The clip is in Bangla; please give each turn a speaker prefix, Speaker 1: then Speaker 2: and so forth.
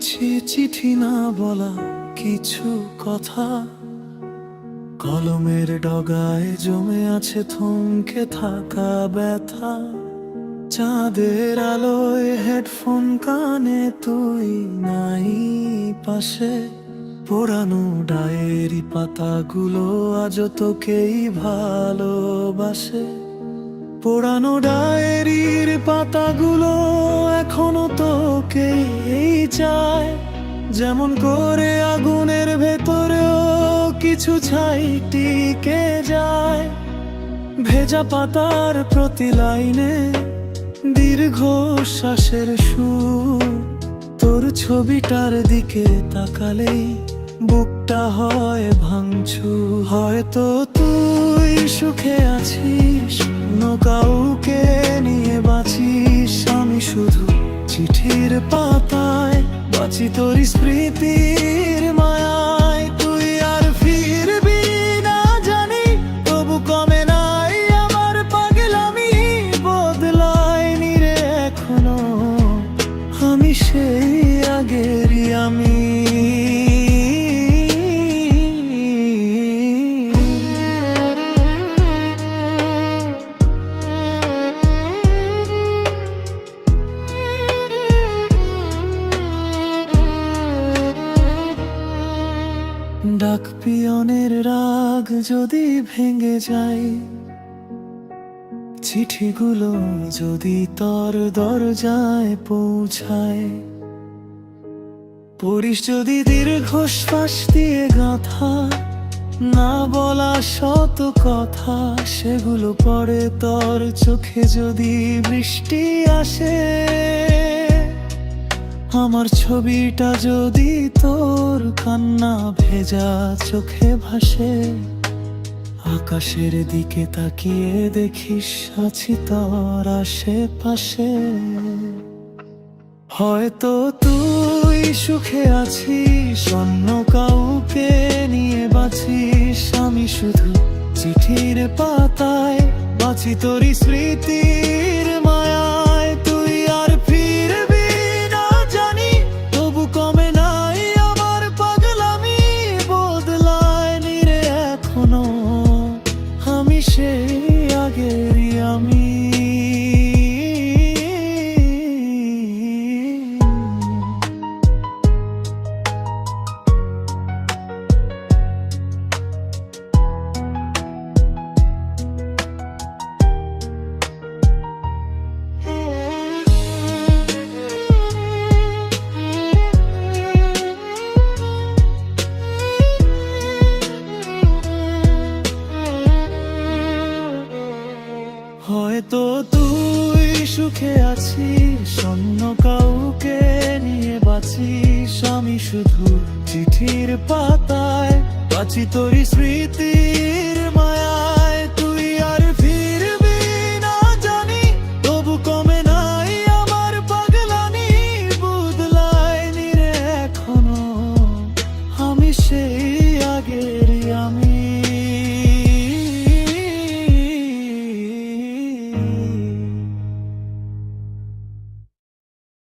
Speaker 1: চিঠি না বলা কিছু কথা। কলমের ডগায় জমে আছে থমকে থাকা ব্যথা। চাঁদের আলোয় হেডফোন কানে তুই নাই পাশে। পোড়ানো ডায়েরি পাতাগুলো আজ তোকেই ভালোবাসে। পোড়ানো ডায়েরির পাতাগুলো এখনও তোকেই চায়। যেমন করে আগুনের ভেতরেও কিছু ছাই টিকে যায়। ভেজা পাতার প্রতি লাইনে দীর্ঘ শ্বাসের সুর। তোর ছবিটার দিকে তাকালেই বুকটা হয় ভাঙছু হয়তো তুই সুখে আছিস বাঁচি তোর স্মৃতির ডাক পিয়নের রাগ যদি ভেঙে যায়, চিঠিগুলো যদি তোর দরজায় পৌঁছায় পড়িস যদি দীর্ঘশ্বাস দিয়ে গাথা, না বলা শত কথা, সেগুলো পরে তর চোখে যদি বৃষ্টি আসে। আমার ছবিটা যদি তোর কান্না ভেজা চোখে ভাসে, আকাশের দিকে তাকিয়ে দেখিস আছি তোর আশেপাশে। হয়তো তুই সুখে আছিস, অন্য কাউকে নিয়ে বাঁচিস। আমি শুধু চিঠির পাতায় বাঁচি তোরই স্মৃতির হয়তো তুই সুখে আছিস, অন্য কাউকে নিয়ে বাঁচিস। আমি শুধু চিঠির পাতায় বাঁচি তোর স্মৃতির